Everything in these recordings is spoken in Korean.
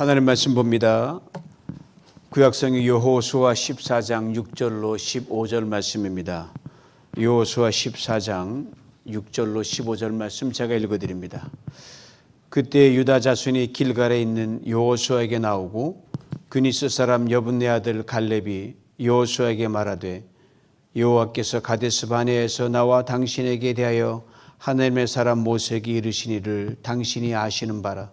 하나님 말씀 봅니다. 구약성의 여호수아 14장 6절로 15절 말씀입니다. 여호수아 14장 6절로 15절 말씀 제가 읽어 드립니다. 그때 유다 자손이 길갈에 있는 여호수아에게 나오고 그니스 사람 여분네 아들 갈렙이 여호수아에게 말하되 여호와께서 가데스 바네에서 나와 당신에게 대하여 하나님의 사람 모세에게 이르시니를 당신이 아시는 바라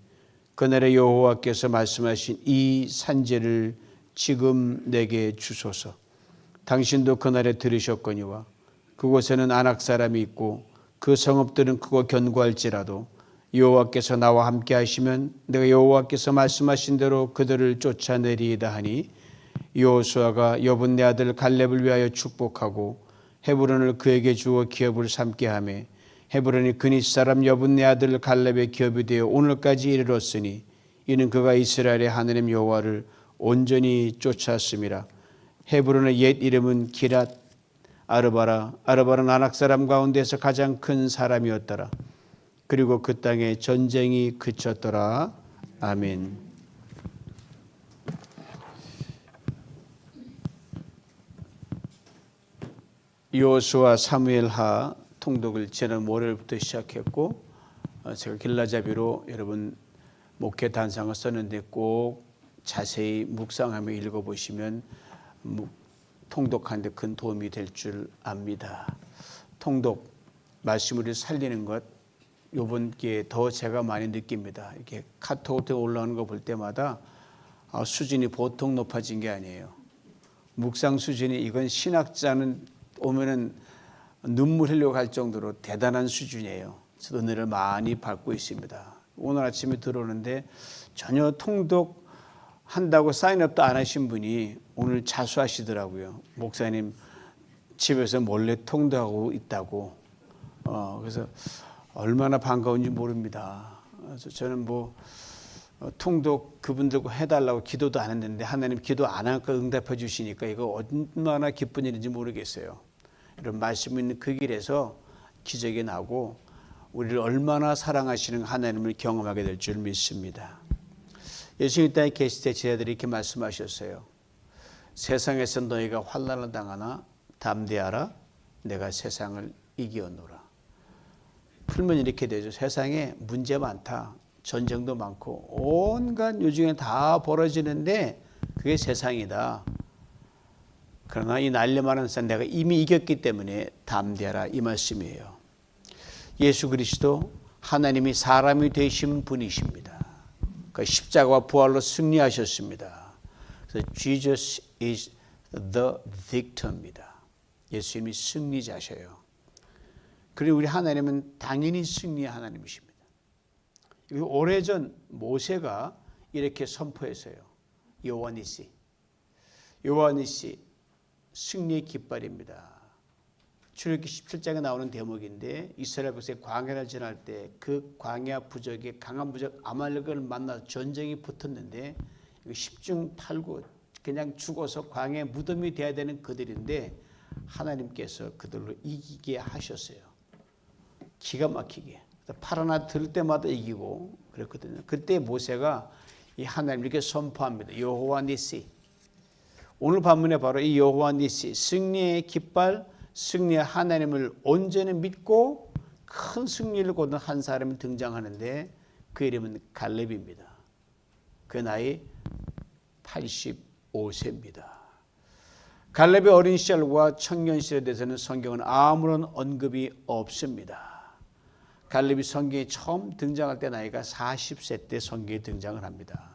그날에 여호와께서 말씀하신 이 산재를 지금 내게 주소서. 당신도 그날에 들으셨거니와 그곳에는 안악 사람이 있고 그 성읍들은 크고 견고할지라도 여호와께서 나와 함께 하시면 내가 여호와께서 말씀하신 대로 그들을 쫓아내리이다 하니 여호수아가 여분네 아들 갈렙을 위하여 축복하고 헤브론을 그에게 주어 기업을 삼게 하매 헤브론이 그니스 사람 여분네 아들 갈렙의 기업이 되어 오늘까지 이르렀으니 이는 그가 이스라엘의 하나님 여호와를 온전히 쫓았음이라. 헤브론의 옛 이름은 기랏 아르바라 아르바는 아낙 사람 가운데서 가장 큰 사람이었더라. 그리고 그 땅에 전쟁이 그쳤더라. 아멘. 요수와 사무엘하 통독을 지난 월요일부터 시작했고 어, 제가 길라잡이로 여러분 목회 단상을 썼는데 꼭 자세히 묵상하며 읽어보시면 통독하는데 큰 도움이 될 줄 압니다. 통독 말씀을 살리는 것 요번 기회에 더 제가 많이 느낍니다. 이렇게 카톡에 올라오는 거 볼 때마다 아, 수준이 보통 높아진 게 아니에요. 묵상 수준이 이건 신학자는 오면은 눈물 흘려 갈 정도로 대단한 수준이에요. 저도 은혜를 많이 받고 있습니다. 오늘 아침에 들어오는데 전혀 통독 한다고 사인업도 안 하신 분이 오늘 자수하시더라고요. 목사님 집에서 몰래 통독하고 있다고. 어, 그래서 얼마나 반가운지 모릅니다. 그래서 저는 뭐 어, 통독 그분들과 해달라고 기도도 안 했는데 하나님 기도 안 하니까 응답해 주시니까 이거 얼마나 기쁜 일인지 모르겠어요. 이런 말씀 있는 그 길에서 기적이 나고 우리를 얼마나 사랑하시는 하나님을 경험하게 될 줄 믿습니다. 예수님 땅에 계실 때 제자들이 이렇게 말씀하셨어요. 세상에서 너희가 환난을 당하나 담대하라 내가 세상을 이기었노라. 풀면 이렇게 되죠. 세상에 문제 많다. 전쟁도 많고 온갖 요즘에 다 벌어지는데 그게 세상이다. 그러나 이 날려 많은 산 내가 이미 이겼기 때문에 담대하라 이 말씀이에요. 예수 그리스도 하나님이 사람이 되신 분이십니다. 그 십자가와 부활로 승리하셨습니다. 그래서 Jesus is the victor입니다. 예수님이 승리자셔요. 그리고 우리 하나님은 당연히 승리의 하나님이십니다. 오래전 모세가 이렇게 선포했어요. 요한이시. 요한이시 승리의 깃발입니다. 출애굽기 17장에 나오는 대목인데 이스라엘 백성이 광야를 지날 때 그 광야 부족의 강한 부족 아말렉을 만나 전쟁이 붙었는데 10중 8구 그냥 죽어서 광야의 무덤이 돼야 되는 그들인데 하나님께서 그들로 이기게 하셨어요. 기가 막히게. 팔 하나 들 때마다 이기고 그랬거든요. 그때 모세가 이 하나님 이렇게 선포합니다. 여호와 니시. 오늘 본문에 바로 이 여호와 니시 승리의 깃발, 승리의 하나님을 온전히 믿고 큰 승리를 거둔 한 사람이 등장하는데 그 이름은 갈렙입니다. 그 나이 85세입니다. 갈렙의 어린 시절과 청년 시절에 대해서는 성경은 아무런 언급이 없습니다. 갈렙이 성경에 처음 등장할 때 나이가 40세 때 성경에 등장을 합니다.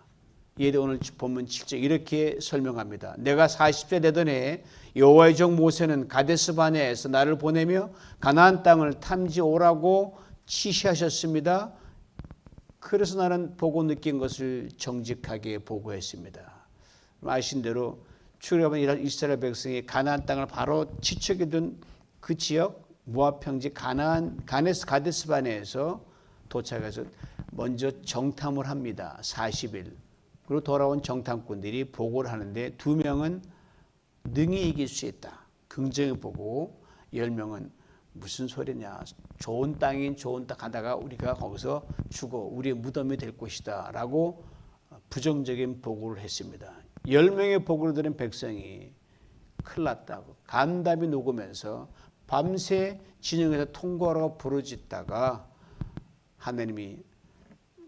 이에 오늘 본문 7절 이렇게 설명합니다. 내가 40세 되던 해에 여호와의 종 모세는 가데스 바네에서 나를 보내며 가나안 땅을 탐지 오라고 지시하셨습니다. 그래서 나는 보고 느낀 것을 정직하게 보고했습니다. 아신 대로 출애굽한 이스라엘 백성이 가나안 땅을 바로 지척에 둔그 지역 모압 평지 가나안 가네스 가데스 바네에서 도착해서 먼저 정탐을 합니다. 40일. 그리고 돌아온 정탐꾼들이 보고를 하는데 두 명은 능히 이길 수 있다. 긍정히 보고 열 명은 무슨 소리냐. 좋은 땅인 좋은 땅 가다가 우리가 거기서 죽어 우리의 무덤이 될 것이다. 라고 부정적인 보고를 했습니다. 열 명의 보고를 들은 백성이 큰일 났다고 간담이 녹으면서 밤새 진영에서 통과하라고 부르짖다가 하나님이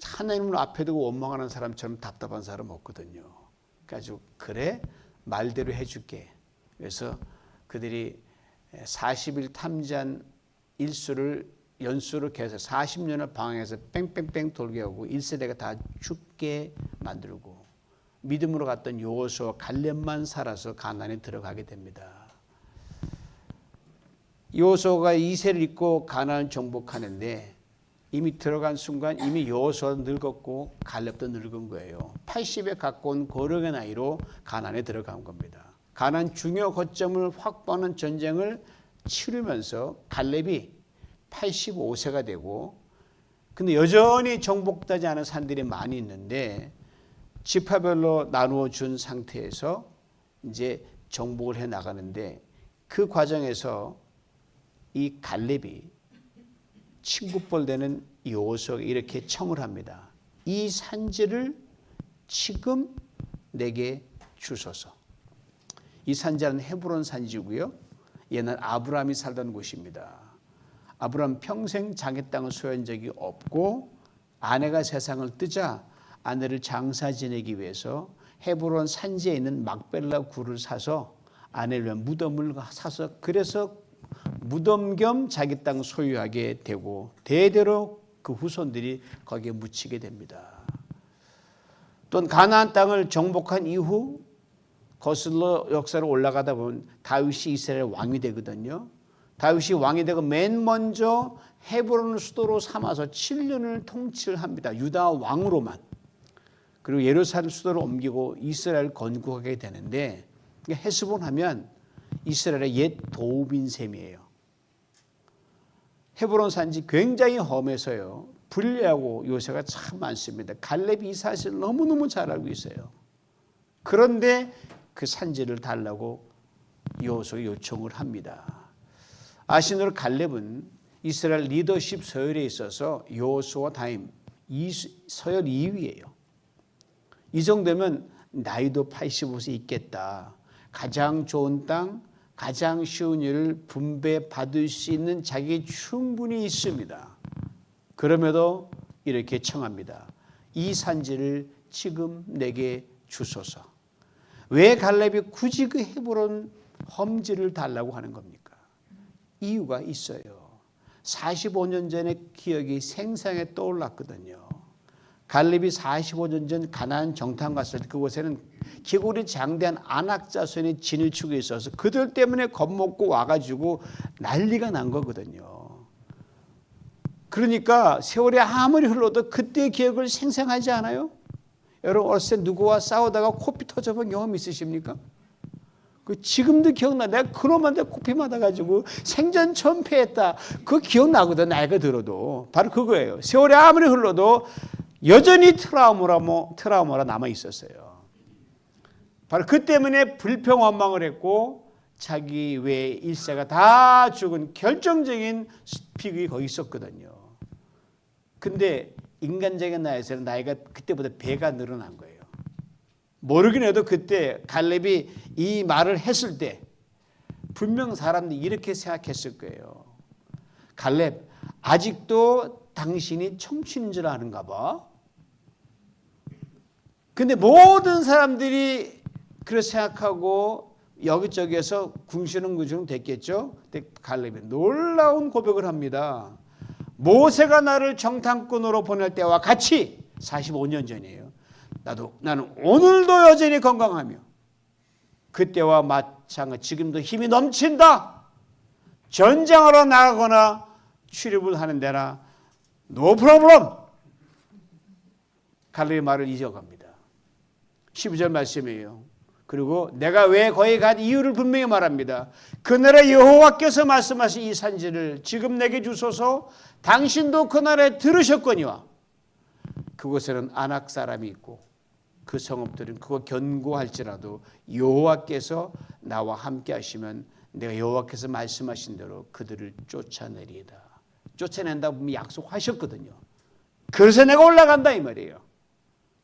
하나님을 앞에 두고 원망하는 사람처럼 답답한 사람 없거든요. 그래가지고 그래 말대로 해줄게. 그래서 그들이 40일 탐지한 일수를 연수를 계속 40년을 방황해서 뺑뺑뺑 돌게 하고 1세대가 다 죽게 만들고 믿음으로 갔던 요호수와 갈렙만 살아서 가나안에 들어가게 됩니다. 요호수아가 2세를 입고 가나안 정복하는데 이미 들어간 순간 이미 여호수아 늙었고 갈렙도 늙은 거예요. 80에 가까운 고령의 나이로 가난에 들어간 겁니다. 가난 중요 거점을 확보하는 전쟁을 치르면서 갈렙이 85세가 되고 근데 여전히 정복되지 않은 산들이 많이 있는데 지파별로 나누어 준 상태에서 이제 정복을 해 나가는데 그 과정에서 이 갈렙이 친구뻘 되는 요소에 이렇게 청을 합니다. 이 산지를 지금 내게 주소서. 이 산지는 헤브론 산지고요. 옛날 아브라함이 살던 곳입니다. 아브라함 평생 자기 땅을 소유한 적이 없고 아내가 세상을 뜨자 아내를 장사 지내기 위해서 헤브론 산지에 있는 막벨라 굴을 사서 아내를 위한 무덤을 사서 그래서 무덤 겸 자기 땅 소유하게 되고 대대로 그 후손들이 거기에 묻히게 됩니다. 또는 가나안 땅을 정복한 이후 거슬러 역사로 올라가다 보면 다윗이 이스라엘 왕이 되거든요. 다윗이 왕이 되고 맨 먼저 헤브론을 수도로 삼아서 7년을 통치를 합니다. 유다 왕으로만. 그리고 예루살렘 수도로 옮기고 이스라엘 건국하게 되는데 헤스본 하면 이스라엘의 옛 도우빈 셈이에요. 헤브론 산지 굉장히 험해서요. 불리하고 요새가 참 많습니다. 갈렙이 이 사실을 너무너무 잘 알고 있어요. 그런데 그 산지를 달라고 요소 요청을 합니다. 아시노 갈렙은 이스라엘 리더십 서열에 있어서 요소와 다임 서열 2위예요. 이 정도면 나이도 85세 있겠다. 가장 좋은 땅, 가장 쉬운 일을 분배받을 수 있는 자기 충분히 있습니다. 그럼에도 이렇게 청합니다. 이 산지를 지금 내게 주소서. 왜 갈렙이 굳이 그 헤브론 험지를 달라고 하는 겁니까? 이유가 있어요. 45년 전의 기억이 생생하게 떠올랐거든요. 갈렙이 45년 전 가나안 정탐 갔을 때 그곳에는 기골이 장대한 안악 자손이 진을 치고 있어서 그들 때문에 겁먹고 와가지고 난리가 난 거거든요. 그러니까 세월이 아무리 흘러도 그때의 기억을 생생하지 않아요? 여러분 어렸을 때 누구와 싸우다가 코피 터져본 경험 있으십니까? 그 지금도 기억나. 내가 그놈한테 코피 맞아가지고 생전 처음 패했다. 그 기억나거든. 나이가 들어도. 바로 그거예요. 세월이 아무리 흘러도 여전히 트라우마라 뭐 트라우마라 남아 있었어요. 바로 그 때문에 불평 원망을 했고 자기 외 일세가 다 죽은 결정적인 스픽이 거기 있었거든요. 근데 인간적인 나이에서는 나이가 그때보다 배가 늘어난 거예요. 모르긴 해도 그때 갈렙이 이 말을 했을 때 분명 사람들이 이렇게 생각했을 거예요. 갈렙 아직도 당신이 청춘인 줄 아는가 봐. 근데 모든 사람들이 그렇게 생각하고 여기저기에서 구중 됐겠죠. 갈렙이 놀라운 고백을 합니다. 모세가 나를 정탐꾼으로 보낼 때와 같이 45년 전이에요. 나도 나는 오늘도 여전히 건강하며 그때와 마찬가지 지금도 힘이 넘친다. 전쟁하러 나가거나 출입을 하는 데나 노 프로블럼. 갈렙의 말을 잊어갑니다. 12절 말씀이에요. 그리고 내가 왜 거기 간 이유를 분명히 말합니다. 그날에 여호와께서 말씀하신 이 산지를 지금 내게 주소서 당신도 그날에 들으셨거니와 그곳에는 안악 사람이 있고 그 성읍들은 그거 견고할지라도 여호와께서 나와 함께 하시면 내가 여호와께서 말씀하신 대로 그들을 쫓아내리이다. 쫓아낸다 보면 약속하셨거든요. 그래서 내가 올라간다 이 말이에요.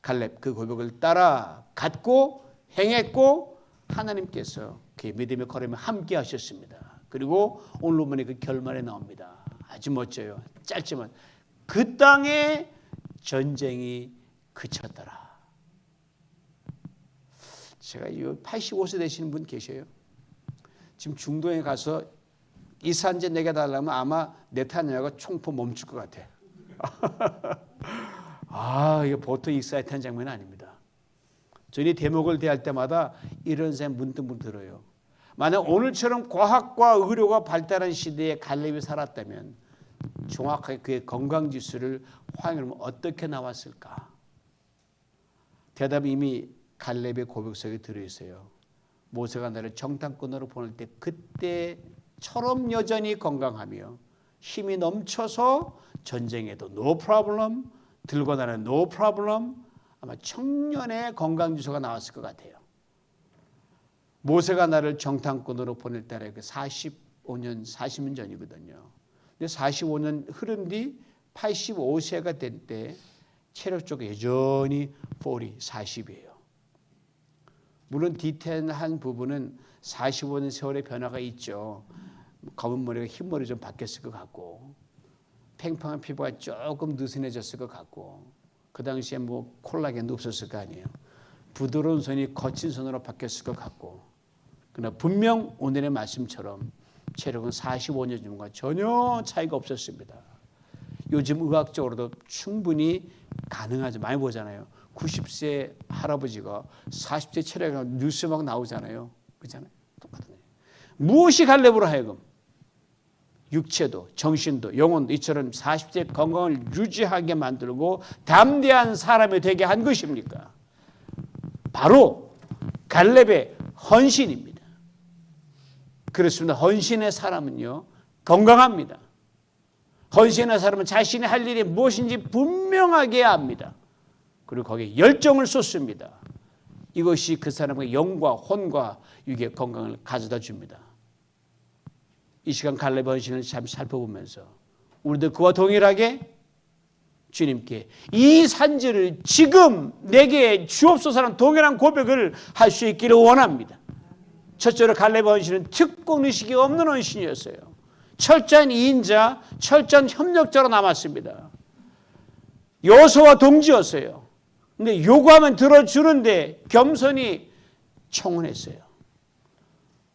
갈렙 그 고백을 따라 갖고 행했고 하나님께서 그의 믿음의 걸음에 함께 하셨습니다. 그리고 오늘 본문의 그 결말에 나옵니다. 아주 멋져요. 짧지만 그 땅에 전쟁이 그쳤더라. 제가 이 85세 되시는 분 계셔요. 지금 중동에 가서 이 산재 내게 달라면 아마 네타냐가 총포 멈출 것 같아. 아, 이게 보통 익사이트한 장면이 아닙니다. 저희 대목을 대할 때마다 이런 생각 문득 들어요. 만약 오늘처럼 과학과 의료가 발달한 시대에 갈렙이 살았다면 정확하게 그의 건강 지수를 확인하면 어떻게 나왔을까? 대답이 이미 갈렙의 고백 속에 들어 있어요. 모세가 나를 정탐꾼으로 보낼 때 그때처럼 여전히 건강하며 힘이 넘쳐서 전쟁에도 no problem 들고 나는 no problem 아마 청년의 건강 지수가 나왔을 것 같아요. 모세가 나를 정탐꾼으로 보낼 때가 그 45년 40년 전이거든요. 근데 45년 흐른 뒤 85세가 된 때 체력적으로 여전히 40, 40이에요. 물론 디테일한 부분은 45년 세월의 변화가 있죠. 검은 머리가 흰 머리 좀 바뀌었을 것 같고 팽팽한 피부가 조금 느슨해졌을 것 같고 그 당시에 뭐 콜라겐도 없었을 거 아니에요. 부드러운 손이 거친 손으로 바뀌었을 것 같고 그러나 분명 오늘의 말씀처럼 체력은 45년 전과 전혀 차이가 없었습니다. 요즘 의학적으로도 충분히 가능하죠. 많이 보잖아요. 90세 할아버지가 40세 체력이 뉴스 막 나오잖아요. 그렇잖아요. 똑같은 무엇이 갈렙으로 하여금 육체도 정신도 영혼도 이처럼 40세 건강을 유지하게 만들고 담대한 사람이 되게 한 것입니까? 바로 갈렙의 헌신입니다. 그렇습니다. 헌신의 사람은요 건강합니다. 헌신의 사람은 자신이 할 일이 무엇인지 분명하게 압니다. 그리고 거기에 열정을 쏟습니다. 이것이 그 사람의 영과 혼과 육의 건강을 가져다 줍니다. 이 시간 갈렙 헌신을 잠 살펴보면서 우리도 그와 동일하게 주님께 이 산지를 지금 내게 주옵소서라는 동일한 고백을 할 수 있기를 원합니다. 첫째로 갈렙 헌신은 특권 의식이 없는 헌신이었어요. 철저한 이인자, 철저한 협력자로 남았습니다. 요소와 동지였어요. 근데 요구하면 들어주는데 겸손히 청원했어요.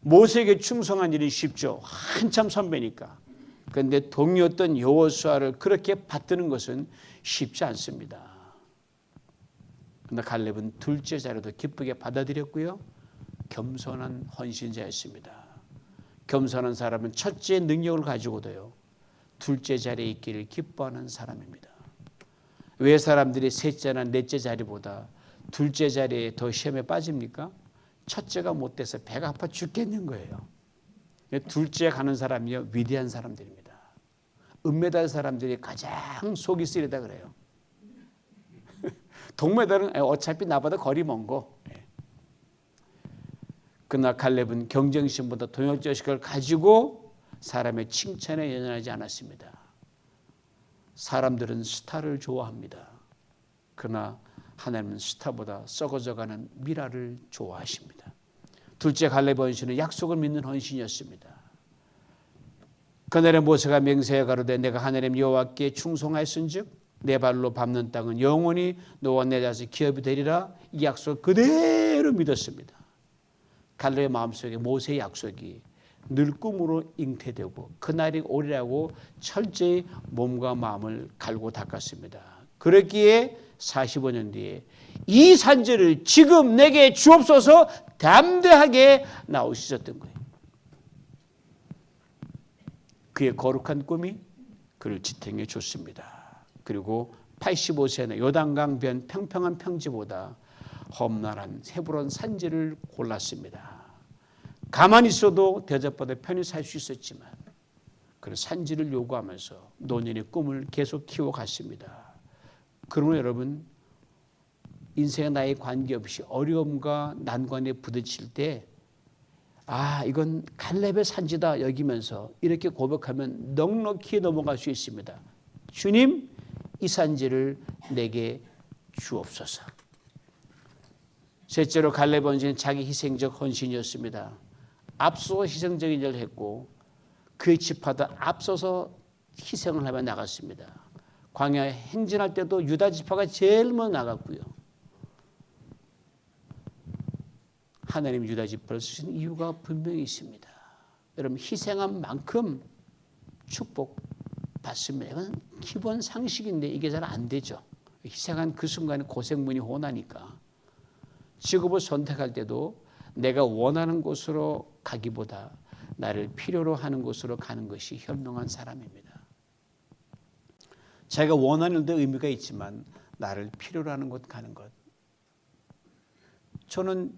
모세에게 충성한 일이 쉽죠. 한참 선배니까. 그런데 동료였던 여호수아를 그렇게 받드는 것은 쉽지 않습니다. 그러나 갈렙은 둘째 자리도 기쁘게 받아들였고요. 겸손한 헌신자였습니다. 겸손한 사람은 첫째 능력을 가지고도요. 둘째 자리에 있기를 기뻐하는 사람입니다. 왜 사람들이 셋째나 넷째 자리보다 둘째 자리에 더 시험에 빠집니까? 첫째가 못 돼서 배가 아파 죽겠는 거예요. 둘째 가는 사람이요 위대한 사람들입니다. 은메달 사람들이 가장 속이 쓰리다 그래요. 동메달은 어차피 나보다 거리 먼 거. 예. 그러나 갈렙은 경쟁심보다 동역자식을 가지고 사람의 칭찬에 연연하지 않았습니다. 사람들은 스타를 좋아합니다. 그러나 하나님은 스타보다 썩어져가는 미라를 좋아하십니다. 둘째 갈렙 헌신은 약속을 믿는 헌신이었습니다. 그날에 모세가 맹세해 가로되 내가 하나님 여호와께 충성하였은즉 내 발로 밟는 땅은 영원히 너와 내 자식 기업이 되리라 이 약속 그대로 믿었습니다. 갈렙의 마음속에 모세의 약속이 늘 꿈으로 잉태되고 그날이 오리라고 철저히 몸과 마음을 갈고 닦았습니다. 그랬기에 45년 뒤에 이 산지를 지금 내게 주옵소서 담대하게 나오셨던 거예요. 그의 거룩한 꿈이 그를 지탱해 줬습니다. 그리고 85세는 요단강 변 평평한 평지보다 험난한 헤브론 산지를 골랐습니다. 가만히 있어도 대접받아 편히 살 수 있었지만 그 산지를 요구하면서 노년의 꿈을 계속 키워갔습니다. 그러므로 여러분 인생의 나이 관계없이 어려움과 난관에 부딪힐 때 아, 이건 갈렙의 산지다 여기면서 이렇게 고백하면 넉넉히 넘어갈 수 있습니다. 주님, 이 산지를 내게 주옵소서. 셋째로 갈렙 헌신은 자기 희생적 헌신이었습니다. 앞서 희생적인 일을 했고 그의 지파도 앞서서 희생을 하며 나갔습니다. 광야에 행진할 때도 유다 지파가 제일 먼저 나갔고요. 하나님 유다 지파를 쓰신 이유가 분명히 있습니다. 여러분 희생한 만큼 축복 받습니다. 이건 기본 상식인데 이게 잘 안 되죠. 희생한 그 순간에 고생문이 혼하니까 직업을 선택할 때도 내가 원하는 곳으로 가기보다 나를 필요로 하는 곳으로 가는 것이 현명한 사람입니다. 자기가 원하는 데 의미가 있지만 나를 필요로 하는 곳 가는 것. 저는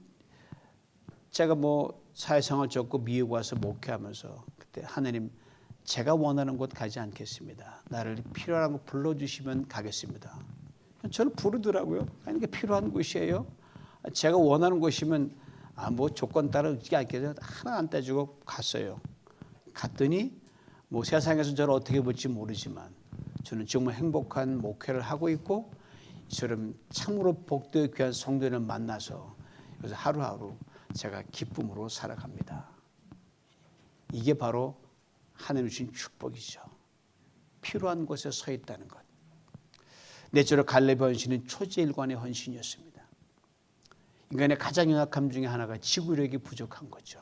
제가 뭐 사회생활 적고 미국 와서 목회하면서 그때 하나님 제가 원하는 곳 가지 않겠습니다. 나를 필요한 곳 불러주시면 가겠습니다. 저는 부르더라고요. 아니 이게 필요한 곳이에요. 제가 원하는 곳이면 아 뭐 조건 따라 어떻게 않겠어요. 하나 안 따지고 갔어요. 갔더니 뭐 세상에서 저를 어떻게 볼지 모르지만 저는 정말 행복한 목회를 하고 있고 이처럼 참으로 복되어 귀한 성도를 만나서 그래서 하루하루 제가 기쁨으로 살아갑니다. 이게 바로 하나님 주신 축복이죠. 필요한 곳에 서 있다는 것. 넷째로 갈렙의 헌신은 초지일관의 헌신이었습니다. 인간의 가장 연약함 중에 하나가 지구력이 부족한 거죠.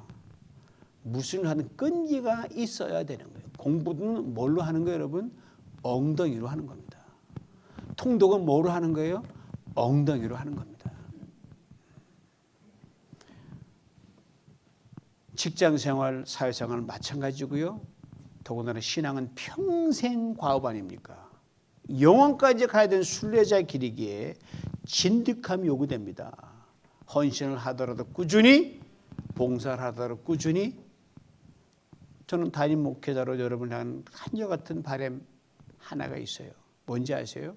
무슨 하는 끈기가 있어야 되는 거예요. 공부는 뭘로 하는 거예요, 여러분? 엉덩이로 하는 겁니다. 통독은 뭐로 하는 거예요? 엉덩이로 하는 겁니다. 직장 생활, 사회 생활 마찬가지고요. 더군다나 신앙은 평생 과업 아닙니까? 영원까지 가야 되는 순례자의 길이기에 진득함이 요구됩니다. 헌신을 하더라도 꾸준히 봉사를 하더라도 꾸준히 저는 담임 목회자로 여러분을 한 한여 같은 바램 하나가 있어요. 뭔지 아세요?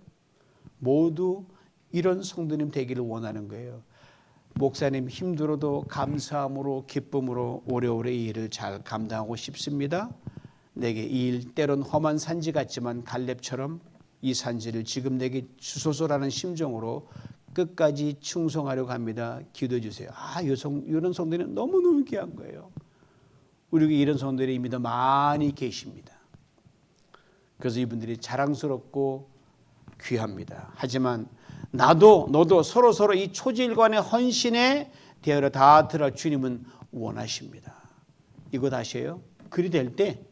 모두 이런 성도님 되기를 원하는 거예요. 목사님 힘들어도 감사함으로 기쁨으로 오래오래 이 일을 잘 감당하고 싶습니다. 내게 이 일 때론 험한 산지 같지만 갈렙처럼 이 산지를 지금 내게 주소서라는 심정으로 끝까지 충성하려고 합니다. 기도해 주세요. 아, 요성, 이런 성도는 너무너무 귀한 거예요. 우리 이런 성도들이 이미 더 많이 계십니다. 그래서 이분들이 자랑스럽고 귀합니다. 하지만 나도 너도 서로 서로 이 초질관의 헌신에 대하여 다 들어 주님은 원하십니다. 이거 아세요? 그리 될 때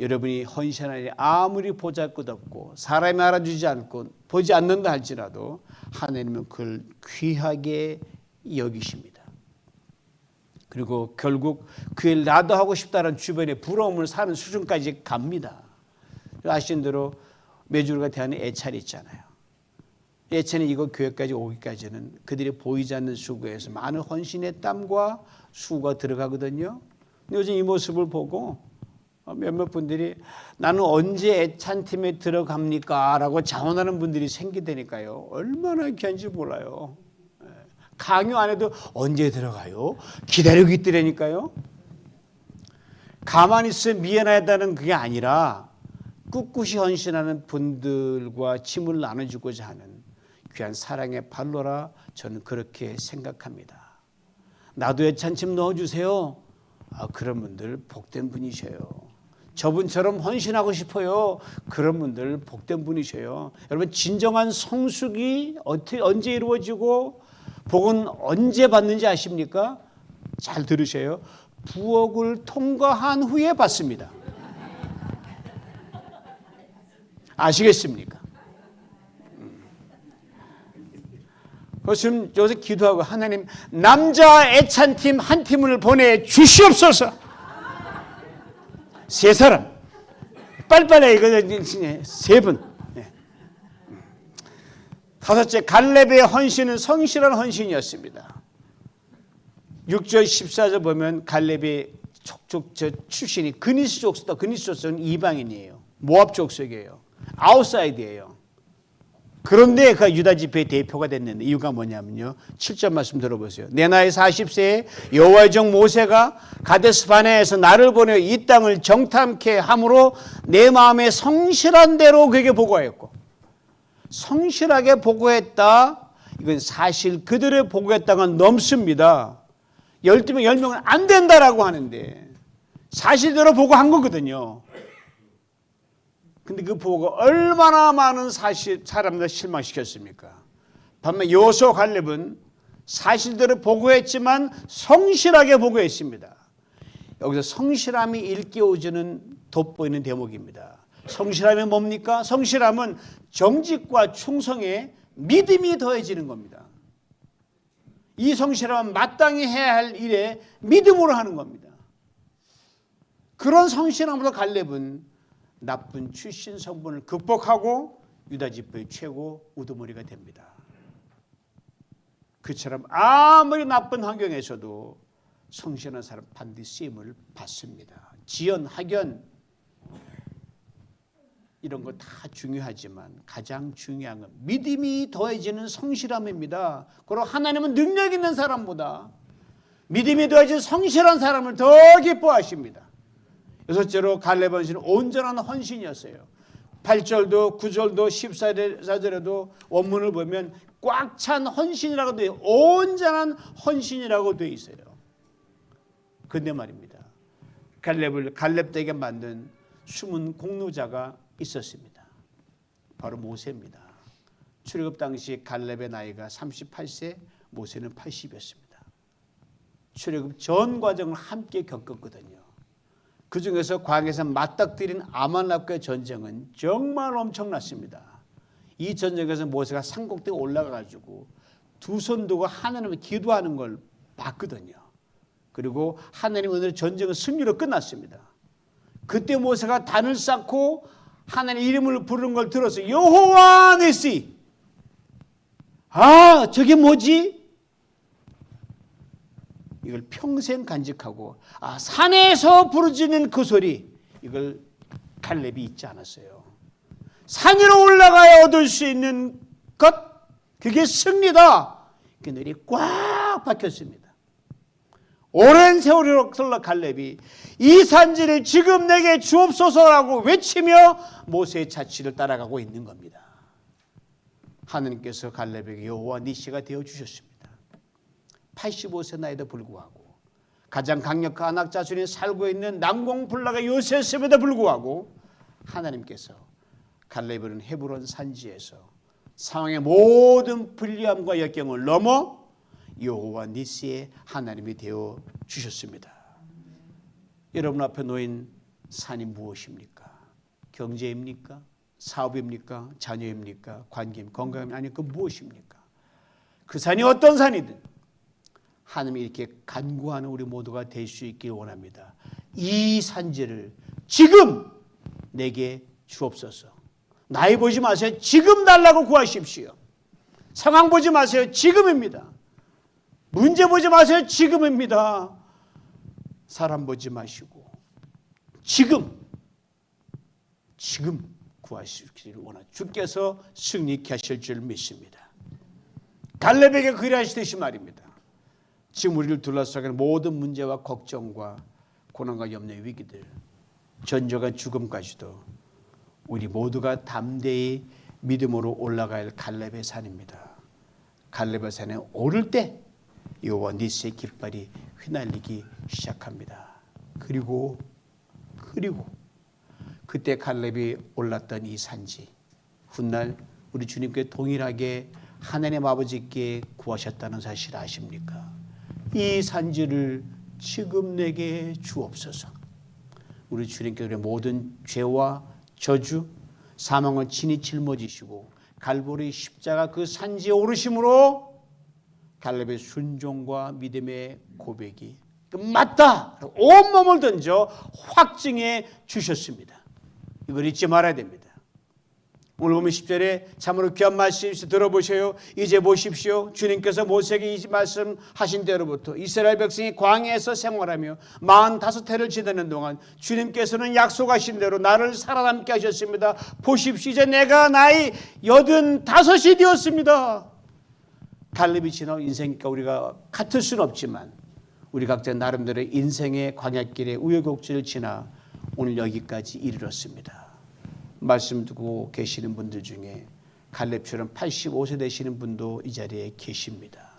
여러분이 헌신하니 아무리 보잘것없고 사람이 알아주지 않고 보지 않는다 할지라도 하나님은 그걸 귀하게 여기십니다. 그리고 결국 그일 나도 하고 싶다는 주변의 부러움을 사는 수준까지 갑니다. 아시는 대로 매주가 대하는 애찰이 있잖아요. 예천에 이거 교회까지 오기까지는 그들이 보이지 않는 수고에서 많은 헌신의 땀과 수고가 들어가거든요. 요즘 이 모습을 보고 몇몇 분들이 나는 언제 애찬팀에 들어갑니까? 라고 자원하는 분들이 생기다니까요. 얼마나 귀한지 몰라요. 예. 강요 안 해도 언제 들어가요? 기다리고 있더라니까요. 가만히 있으면 미안하다는 그게 아니라 꿋꿋이 헌신하는 분들과 짐을 나눠주고자 하는 귀한 사랑의 발로라 저는 그렇게 생각합니다. 나도 애찬침 넣어주세요. 아, 그런 분들 복된 분이셔요. 저분처럼 헌신하고 싶어요. 그런 분들 복된 분이셔요. 여러분 진정한 성숙이 언제 이루어지고 복은 언제 받는지 아십니까? 잘 들으세요. 부엌을 통과한 후에 받습니다. 아시겠습니까? 그것은 요새 기도하고 하나님 남자 애찬팀 한 팀을 보내 주시옵소서. 세 사람 빨리빨리 이거 세 분. 네. 다섯째 갈렙의 헌신은 성실한 헌신이었습니다. 6절 14절 보면 갈렙의 족족 저 출신이 그니스 족속, 그니스 족속은 이방인이에요. 모압 족속이에요. 아웃사이드예요. 그런데 그 유다 지파의 대표가 됐는데 이유가 뭐냐면요. 7절 말씀 들어보세요. 내 나이 40세에 여호와의 종 모세가 가데스 바네에서 나를 보내 이 땅을 정탐케 함으로 내 마음에 성실한 대로 그에게 보고하였고 성실하게 보고했다. 이건 사실 그들의 보고했다가 넘습니다. 12명, 10명은 안 된다라고 하는데 사실대로 보고한 거거든요. 근데 그 보고가 얼마나 많은 사실 사람들 실망시켰습니까? 반면 요소 갈렙은 사실대로 보고했지만 성실하게 보고했습니다. 여기서 성실함이 일깨워주는 돋보이는 대목입니다. 성실함이 뭡니까? 성실함은 정직과 충성에 믿음이 더해지는 겁니다. 이 성실함은 마땅히 해야 할 일에 믿음으로 하는 겁니다. 그런 성실함으로 갈렙은 나쁜 출신 성분을 극복하고 유다 지파의 최고 우두머리가 됩니다. 그처럼 아무리 나쁜 환경에서도 성실한 사람 반드시 쓰임을 받습니다. 지연, 학연 이런 거 다 중요하지만 가장 중요한 건 믿음이 더해지는 성실함입니다. 그리고 하나님은 능력 있는 사람보다 믿음이 더해진 성실한 사람을 더 기뻐하십니다. 여섯째로 갈렙은 씨는 온전한 헌신이었어요. 8절도 9절도 14절에도 원문을 보면 꽉 찬 헌신이라고 돼 온전한 헌신이라고 돼 있어요. 근데 말입니다. 갈렙을 갈렙되게 만든 숨은 공로자가 있었습니다. 바로 모세입니다. 출애굽 당시 갈렙의 나이가 38세, 모세는 80이었습니다. 출애굽 전 과정을 함께 겪었거든요. 그 중에서 광에서 맞닥뜨린 아말렉과의 전쟁은 정말 엄청났습니다. 이 전쟁에서 모세가 산꼭대에 올라가 가지고 두 손 두고 하나님을 기도하는 걸 봤거든요. 그리고 하나님 오늘 전쟁은 승리로 끝났습니다. 그때 모세가 단을 쌓고 하나님 이름을 부르는 걸 들어서 여호와 네시 아 저게 뭐지? 이걸 평생 간직하고 아 산에서 부르짖는 그 소리 이걸 갈렙이 잊지 않았어요. 산 위로 올라가야 얻을 수 있는 것 그게 승리다. 그들이 꽉 박혔습니다. 오랜 세월을 흘러 갈렙이 이 산지를 지금 내게 주옵소서라고 외치며 모세의 자취를 따라가고 있는 겁니다. 하느님께서 갈렙에게 여호와 니시가 되어 주셨습니다. 85세 나이도 불구하고 가장 강력한 안악자손이 살고 있는 난공불락의 요셉임에도 불구하고 하나님께서 갈렙을 헤브론 산지에서 상황의 모든 불리함과 역경을 넘어 여호와 니스의 하나님이 되어 주셨습니다. 여러분 앞에 놓인 산이 무엇입니까? 경제입니까? 사업입니까? 자녀입니까? 관계입니까? 건강입니까? 아니 그 무엇입니까? 그 산이 어떤 산이든 하나님이 이렇게 간구하는 우리 모두가 될 수 있길 원합니다. 이 산지를 지금 내게 주옵소서. 나이 보지 마세요. 지금 달라고 구하십시오. 상황 보지 마세요. 지금입니다. 문제 보지 마세요. 지금입니다. 사람 보지 마시고 지금 지금 구하시기를 원하 주께서 승리케 하실 줄 믿습니다. 갈렙에게 그리하시듯이 말입니다. 지금 우리를 둘러싸는 모든 문제와 걱정과 고난과 염려 위기들 전적한 죽음까지도 우리 모두가 담대히 믿음으로 올라갈 갈렙의 산입니다. 갈렙의 산에 오를 때 여호와 니스의 깃발이 휘날리기 시작합니다. 그리고 그리고 그때 갈렙이 올랐던 이 산지 훗날 우리 주님께 동일하게 하나님 아버지께 구하셨다는 사실 아십니까? 이 산지를 지금 내게 주옵소서. 우리 주님께 우리 모든 죄와 저주, 사망을 친히 짊어지시고 갈보리 십자가 그 산지에 오르심으로 갈렙의 순종과 믿음의 고백이 맞다. 온 몸을 던져 확증해 주셨습니다. 이걸 잊지 말아야 됩니다. 오늘 보면 10절에 참으로 귀한 말씀 들어보세요. 이제 보십시오. 주님께서 모세에게 이 말씀 하신 대로부터 이스라엘 백성이 광야에서 생활하며 45해를 지내는 동안 주님께서는 약속하신 대로 나를 살아남게 하셨습니다. 보십시오. 이제 내가 나이 85이 되었습니다. 갈렙이 지나온 인생이니까 우리가 같을 수는 없지만 우리 각자 나름대로 인생의 광야길에 우여곡절을 지나 오늘 여기까지 이르렀습니다. 말씀 듣고 계시는 분들 중에 갈렙처럼 85세 되시는 분도 이 자리에 계십니다.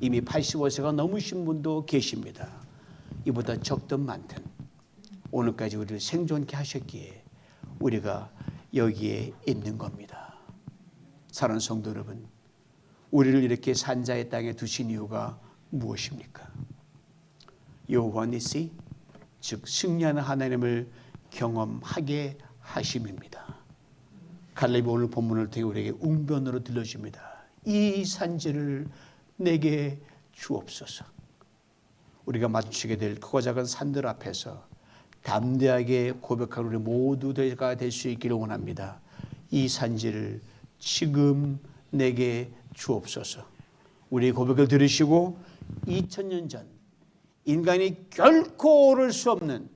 이미 85세가 넘으신 분도 계십니다. 이보다 적든 많든 오늘까지 우리를 생존케 하셨기에 우리가 여기에 있는 겁니다. 사랑하는 성도 여러분, 우리를 이렇게 산자의 땅에 두신 이유가 무엇입니까? 니시 즉 승리하는 하나님을 경험하게 하심입니다. 갈렙이 오늘 본문을 통해 우리에게 웅변으로 들려줍니다. 이 산지를 내게 주옵소서. 우리가 마주치게 될 크고 작은 산들 앞에서 담대하게 고백하는 우리 모두가 될 수 있기를 원합니다. 이 산지를 지금 내게 주옵소서. 우리의 고백을 들으시고 2000년 전 인간이 결코 오를 수 없는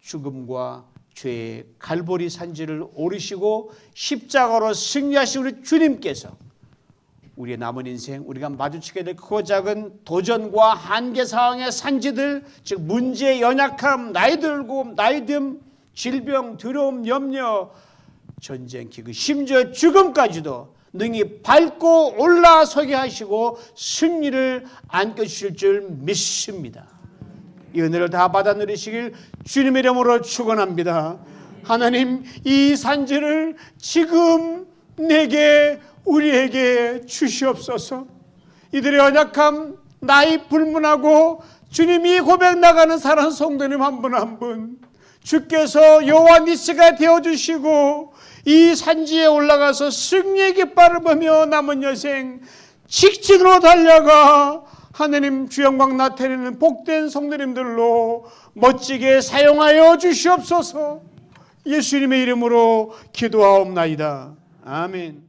죽음과 죄의 갈보리 산지를 오르시고 십자가로 승리하신 우리 주님께서 우리의 남은 인생 우리가 마주치게 될 크고 작은 도전과 한계 상황의 산지들 즉 문제 연약함 나이 들고 나이듦 질병 두려움 염려 전쟁 기그 심지어 죽음까지도 능히 밟고 올라서게 하시고 승리를 안겨 주실 줄 믿습니다. 이 은혜를 다 받아 누리시길 주님의 이름으로 축원합니다. 하나님 이 산지를 지금 내게 우리에게 주시옵소서. 이들의 연약함 나이 불문하고 주님이 고백 나가는 사랑 성도님 한 분 한 분 주께서 여호와 니스가 되어 주시고 이 산지에 올라가서 승리의 깃발을 보며 남은 여생 직진으로 달려가 하느님 주영광 나타내는 복된 성도님들로 멋지게 사용하여 주시옵소서 예수님의 이름으로 기도하옵나이다. 아멘.